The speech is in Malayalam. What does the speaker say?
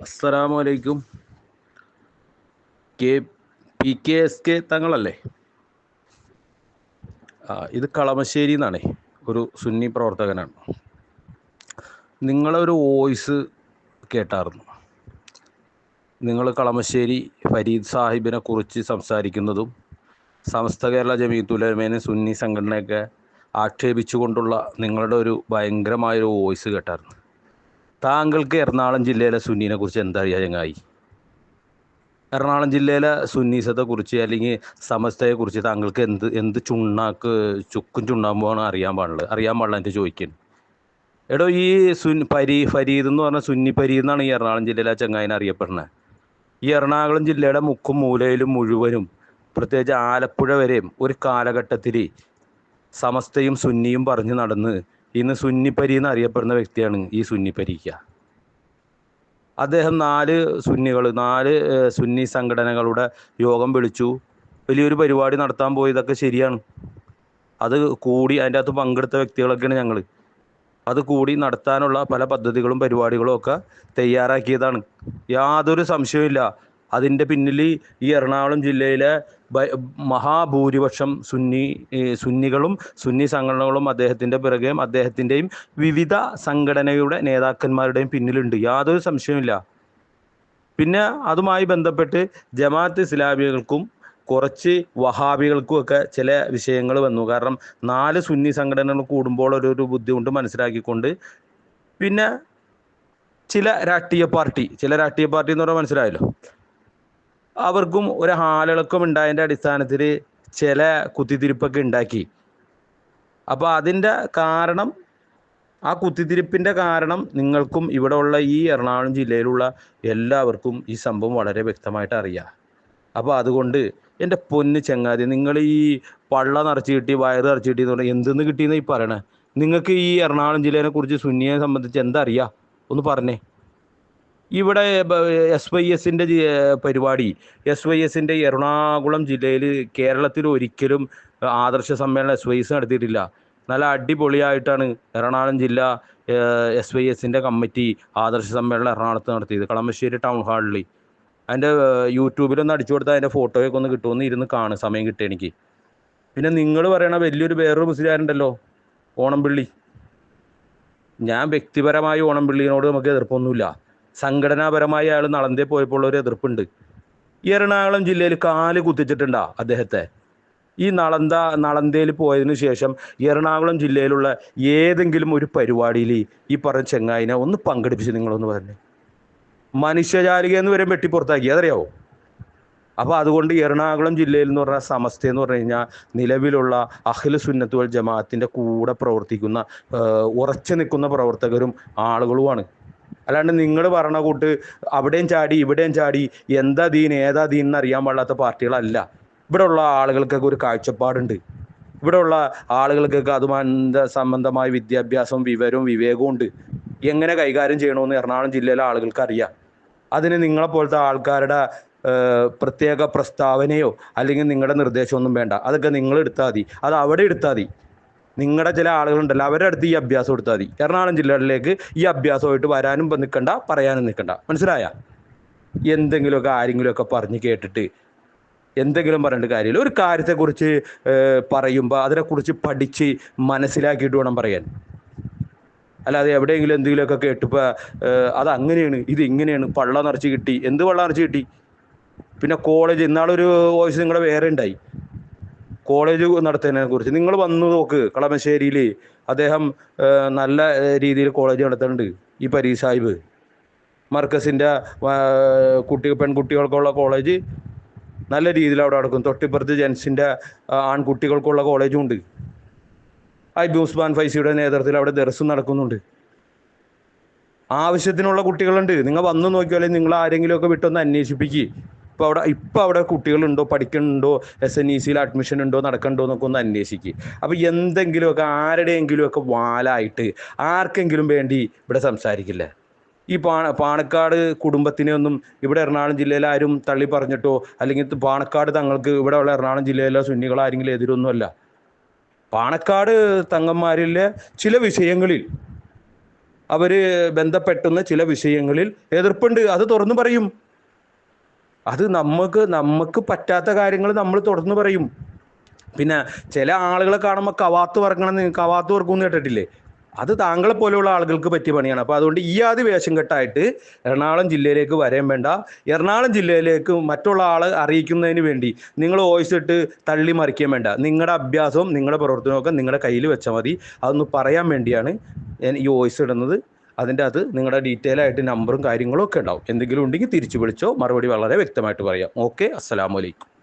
അസ്സലാമു അലൈക്കും K P K S K തങ്ങളല്ലേ? ഇത് കളമശ്ശേരി എന്നാണേ ഒരു സുന്നി പ്രവർത്തകനാണ്. നിങ്ങളൊരു വോയിസ് കേട്ടായിരുന്നു നിങ്ങൾ കളമശ്ശേരി ഫരീദ് സാഹിബിനെ കുറിച്ച് സംസാരിക്കുന്നതും സമസ്ത കേരള ജമീത്തുലമേനെ സുന്നി സംഘടനയൊക്കെ ആക്ഷേപിച്ചുകൊണ്ടുള്ള നിങ്ങളുടെ ഒരു ഭയങ്കരമായൊരു വോയിസ് കേട്ടായിരുന്നു താങ്കൾക്ക് എറണാകുളം ജില്ലയിലെ സുന്നീനെ കുറിച്ച് എന്താ അറിയാ ചങ്ങായി? എറണാകുളം ജില്ലയിലെ സുന്നീസത്തെ കുറിച്ച് അല്ലെങ്കിൽ സമസ്തയെ കുറിച്ച് താങ്കൾക്ക് എന്ത് എന്ത് ചുണ്ണാക്ക് ചുക്കും ചുണ്ണാമ്പുമാണ് അറിയാൻ പാടുള്ളത്? അറിയാൻ പാടില്ല എന്റെ ചോദിക്കാൻ. എടോ ഈ സുൻ പരി ഫരീദ് എന്ന് പറഞ്ഞ സുന്നി പരീദ് എന്നാണ് ഈ എറണാകുളം ജില്ലയിലെ ചങ്ങായിനെ അറിയപ്പെടുന്നത്. ഈ എറണാകുളം ജില്ലയുടെ മുക്കും മൂലയിലും മുഴുവനും പ്രത്യേകിച്ച് ആലപ്പുഴ വരെയും ഒരു കാലഘട്ടത്തിൽ സമസ്തയും സുന്നിയും പറഞ്ഞു നടന്ന് ഇന്ന് സുന്നിപ്പരി എന്ന് അറിയപ്പെടുന്ന വ്യക്തിയാണ് ഈ സുന്നിപ്പരിക്ക. അദ്ദേഹം നാല് സുന്നികൾ നാല് സുന്നി സംഘടനകളുടെ യോഗം വിളിച്ചു. വലിയൊരു പരിപാടി നടത്താൻ പോയതൊക്കെ ശരിയാണ്. അത് കൂടി അതിന്റെ അകത്ത് പങ്കെടുത്ത വ്യക്തികളൊക്കെയാണ് ഞങ്ങൾ അത് കൂടി നടത്താനുള്ള പല പദ്ധതികളും പരിപാടികളും ഒക്കെ തയ്യാറാക്കിയതാണ്. യാതൊരു സംശയവുമില്ല. അതിന്റെ പിന്നിൽ ഈ എറണാകുളം ജില്ലയിലെ മഹാഭൂരിപക്ഷം സുന്നി സുന്നികളും സുന്നി സംഘടനകളും അദ്ദേഹത്തിന്റെ പിറകെയും അദ്ദേഹത്തിന്റെയും വിവിധ സംഘടനയുടെ നേതാക്കന്മാരുടെയും പിന്നിലുണ്ട്. യാതൊരു സംശയവുമില്ല. പിന്നെ അതുമായി ബന്ധപ്പെട്ട് ജമാഅത്ത് ഇസ്ലാമികൾക്കും കുറച്ച് വഹാബികൾക്കുമൊക്കെ ചില വിഷയങ്ങൾ വന്നു. കാരണം നാല് സുന്നി സംഘടനകൾ കൂടുമ്പോൾ ഒരു ബുദ്ധിമുട്ട് മനസ്സിലാക്കിക്കൊണ്ട് പിന്നെ ചില രാഷ്ട്രീയ പാർട്ടി ചില രാഷ്ട്രീയ പാർട്ടി എന്ന് പറഞ്ഞാൽ മനസ്സിലായല്ലോ. അവർക്കും ഒരു ഹാലിളക്കം ഉണ്ടായതിന്റെ അടിസ്ഥാനത്തിൽ ചില കുത്തിത്തിരിപ്പൊക്കെ ഉണ്ടാക്കി. അപ്പോൾ അതിന്റെ കാരണം ആ കുത്തിത്തിരിപ്പിന്റെ കാരണം നിങ്ങൾക്കും ഇവിടെ ഉള്ള ഈ എറണാകുളം ജില്ലയിലുള്ള എല്ലാവർക്കും ഈ സംഭവം വളരെ വ്യക്തമായിട്ട് അറിയാം. അപ്പോൾ അതുകൊണ്ട് എന്റെ പൊന്ന് ചങ്ങാതി നിങ്ങൾ ഈ പള്ള നിറച്ച് കിട്ടി വയറ് നിറച്ച് കിട്ടി എന്ന് പറഞ്ഞാൽ എന്തെന്ന് കിട്ടിയെന്ന് ഈ പറയണേ? നിങ്ങൾക്ക് ഈ എറണാകുളം ജില്ലേനെ കുറിച്ച് സുന്നിയെ സംബന്ധിച്ച് എന്താ അറിയാം? ഒന്ന് പറഞ്ഞേ. ഇവിടെ എസ് വൈ എസിന്റെ പരിപാടി. എസ് വൈ എസിന്റെ എറണാകുളം ജില്ലയിൽ കേരളത്തിൽ ഒരിക്കലും ആദർശ സമ്മേളനം എസ് വൈ എസ് നടത്തിയിട്ടില്ല. നല്ല അടിപൊളിയായിട്ടാണ് എറണാകുളം ജില്ല എസ് വൈ എസിന്റെ കമ്മിറ്റി ആദർശ സമ്മേളനം എറണാകുളത്ത് നടത്തിയത്. കളമശ്ശേരി ടൗൺ ഹാളിൽ അതിന്റെ യൂട്യൂബിലൊന്ന് അടിച്ചു കൊടുത്താൽ അതിന്റെ ഫോട്ടോയൊക്കെ ഒന്ന് കിട്ടുമെന്ന് ഇരുന്ന് കാണും. സമയം കിട്ടിയ എനിക്ക്. പിന്നെ നിങ്ങൾ പറയണ വലിയൊരു വേറൊരു മുസ്ലിയാരുണ്ടല്ലോ ഓണംപിള്ളി ഞാൻ വ്യക്തിപരമായി ഓണംപിള്ളിയോട് നമുക്ക് എതിർപ്പൊന്നുമില്ല. സംഘടനാപരമായി അയാൾ നളന്തേ പോയപ്പോൾ ഒരു എതിർപ്പുണ്ട്. ഈ എറണാകുളം ജില്ലയിൽ കാൽ കുത്തിച്ചിട്ടുണ്ടാ അദ്ദേഹത്തെ. ഈ നളന്ത നളന്തയിൽ പോയതിനു ശേഷം എറണാകുളം ജില്ലയിലുള്ള ഏതെങ്കിലും ഒരു പരിപാടിയിൽ ഈ പറഞ്ഞ ചെങ്ങായിനെ ഒന്ന് പങ്കെടുപ്പിച്ച് നിങ്ങളൊന്ന് പറഞ്ഞേ. മനുഷ്യജാലിക എന്ന് വരെ വെട്ടി പുറത്താക്കി അതറിയാവോ? അപ്പോൾ അതുകൊണ്ട് എറണാകുളം ജില്ലയിൽ എന്ന് പറഞ്ഞാൽ സമസ്ത എന്ന് പറഞ്ഞു കഴിഞ്ഞാൽ നിലവിലുള്ള അഖില സുന്നത്തുൽ ജമാഅത്തിന്റെ കൂടെ പ്രവർത്തിക്കുന്ന ഉറച്ചു നിൽക്കുന്ന പ്രവർത്തകരും ആളുകളുമാണ്. അല്ലാണ്ട് നിങ്ങൾ പറഞ്ഞ കൂട്ട് അവിടെയും ചാടി ഇവിടെയും ചാടി എന്താ ദീൻ ഏതാ ദീൻ എന്ന് അറിയാൻ പാടില്ലാത്ത പാർട്ടികളല്ല. ഇവിടെ ഉള്ള ആളുകൾക്കൊക്കെ ഒരു കാഴ്ചപ്പാടുണ്ട്. ഇവിടെ ഉള്ള ആളുകൾക്കൊക്കെ അതുമാന്റെ സംബന്ധമായ വിദ്യാഭ്യാസവും വിവരവും വിവേകവും ഉണ്ട്. എങ്ങനെ കൈകാര്യം ചെയ്യണമെന്ന് എറണാകുളം ജില്ലയിലെ ആളുകൾക്ക് അറിയാം അതിന് നിങ്ങളെ പോലത്തെ ആൾക്കാരുടെ പ്രത്യേക പ്രസ്താവനയോ അല്ലെങ്കിൽ നിങ്ങളുടെ നിർദ്ദേശമൊന്നും വേണ്ട. അതൊക്കെ നിങ്ങൾ എടുത്താൽ മതി. അത് അവിടെ എടുത്താൽ മതി. നിങ്ങളുടെ ചില ആളുകളുണ്ടല്ലോ അവരുടെ അടുത്ത് ഈ അഭ്യാസം കൊടുത്താൽ മതി. എറണാകുളം ജില്ലകളിലേക്ക് ഈ അഭ്യാസമായിട്ട് വരാനും നിൽക്കണ്ട പറയാനും നിൽക്കണ്ട മനസ്സിലായ? എന്തെങ്കിലുമൊക്കെ ആരെങ്കിലുമൊക്കെ പറഞ്ഞ് കേട്ടിട്ട് എന്തെങ്കിലും പറഞ്ഞിട്ട് കാര്യമില്ല. ഒരു കാര്യത്തെക്കുറിച്ച് പറയുമ്പോൾ അതിനെക്കുറിച്ച് പഠിച്ച് മനസ്സിലാക്കിയിട്ട് വേണം പറയാൻ. അല്ലാതെ എവിടെയെങ്കിലും എന്തെങ്കിലുമൊക്കെ കേട്ടിപ്പോൾ അത് അങ്ങനെയാണ് ഇത് ഇങ്ങനെയാണ് പള്ളം നിറച്ച് കിട്ടി. എന്ത് പള്ള നിറച്ച് കിട്ടി? പിന്നെ കോളേജ് ഇന്നാളൊരു വോയിസ് നിങ്ങളുടെ വേറെ ഉണ്ടായി. കോളേജ് നടത്തുന്നതിനെ കുറിച്ച്. നിങ്ങൾ വന്നു നോക്ക്. കളമശ്ശേരിയിൽ അദ്ദേഹം നല്ല രീതിയിൽ കോളേജ് നടത്തുന്നുണ്ട്. ഈ പരീ സാഹിബ് മർക്കസിന്റെ കുട്ടി പെൺകുട്ടികൾക്കുള്ള കോളേജ് നല്ല രീതിയിൽ അവിടെ നടക്കും. തൊട്ടിപ്പുറത്ത് ജെൻസിന്റെ ആൺകുട്ടികൾക്കുള്ള കോളേജും ഉണ്ട്. ഐബി ഉസ്മാൻ ഫൈസിയുടെ നേതൃത്വത്തിൽ അവിടെ ദർസും നടക്കുന്നുണ്ട്. ആവശ്യത്തിനുള്ള കുട്ടികളുണ്ട്. നിങ്ങൾ വന്നു നോക്കിയാലേ നിങ്ങൾ ആരെങ്കിലുമൊക്കെ വിട്ടൊന്ന് അന്വേഷിപ്പിക്കുക ഇപ്പോൾ അവിടെ ഇപ്പോൾ അവിടെ കുട്ടികളുണ്ടോ പഠിക്കുന്നുണ്ടോ എസ് എൻ ഇ സിയിൽ അഡ്മിഷൻ ഉണ്ടോ നടക്കണ്ടോ എന്നൊക്കെ ഒന്ന് അന്വേഷിക്കുക അപ്പോൾ എന്തെങ്കിലുമൊക്കെ ആരുടെയെങ്കിലുമൊക്കെ വാലായിട്ട് ആർക്കെങ്കിലും വേണ്ടി ഇവിടെ സംസാരിക്കില്ല? ഈ പാ പാണക്കാട് കുടുംബത്തിനെ ഒന്നും ഇവിടെ എറണാകുളം ജില്ലയിൽ ആരും തള്ളി പറഞ്ഞിട്ടോ അല്ലെങ്കിൽ പാണക്കാട് തങ്ങൾക്ക് ഇവിടെ ഉള്ള എറണാകുളം ജില്ലയിലെ സുന്നികൾ ആരെങ്കിലും എതിരൊന്നുമല്ല. പാണക്കാട് തങ്ങന്മാരിലെ ചില വിഷയങ്ങളിൽ അവർ ബന്ധപ്പെട്ടുന്ന ചില വിഷയങ്ങളിൽ എതിർപ്പുണ്ട്. അത് തുറന്നു പറയും. അത് നമുക്ക് നമുക്ക് പറ്റാത്ത കാര്യങ്ങൾ നമ്മൾ തുടർന്ന് പറയും. പിന്നെ ചില ആളുകളെ കാണുമ്പോൾ കവാത്ത് പറക്കണം കവാത്ത് വർക്കും കേട്ടിട്ടില്ലേ? അത് താങ്കളെ പോലെയുള്ള ആളുകൾക്ക് പറ്റിയ പണിയാണ്. അപ്പോൾ അതുകൊണ്ട് ഈ ആദ്യ വേഷം കെട്ടായിട്ട് എറണാകുളം ജില്ലയിലേക്ക് വരാൻ വേണ്ട. എറണാകുളം ജില്ലയിലേക്ക് മറ്റുള്ള ആൾ അറിയിക്കുന്നതിന് വേണ്ടി നിങ്ങൾ വോയിസ് ഇട്ട് തള്ളി മറിക്കാൻ വേണ്ട. നിങ്ങളുടെ അഭ്യാസവും നിങ്ങളുടെ പ്രവർത്തനവും ഒക്കെ നിങ്ങളുടെ കയ്യിൽ വെച്ചാൽ മതി. അതൊന്ന് പറയാൻ വേണ്ടിയാണ് ഞാൻ ഈ വോയിസ് ഇടുന്നത്. അതിന്റെ അത് നിങ്ങളുടെ ഡീറ്റെയിൽ ആയിട്ട് നമ്പറും കാര്യങ്ങളും ഒക്കെ ഉണ്ടാവും. എന്തെങ്കിലും ഉണ്ടെങ്കിൽ തിരിച്ചു വിളിച്ചോ മറുപടി വളരെ വ്യക്തമായിട്ട് പറയാം. ഓക്കെ അസ്സലാമലൈക്കും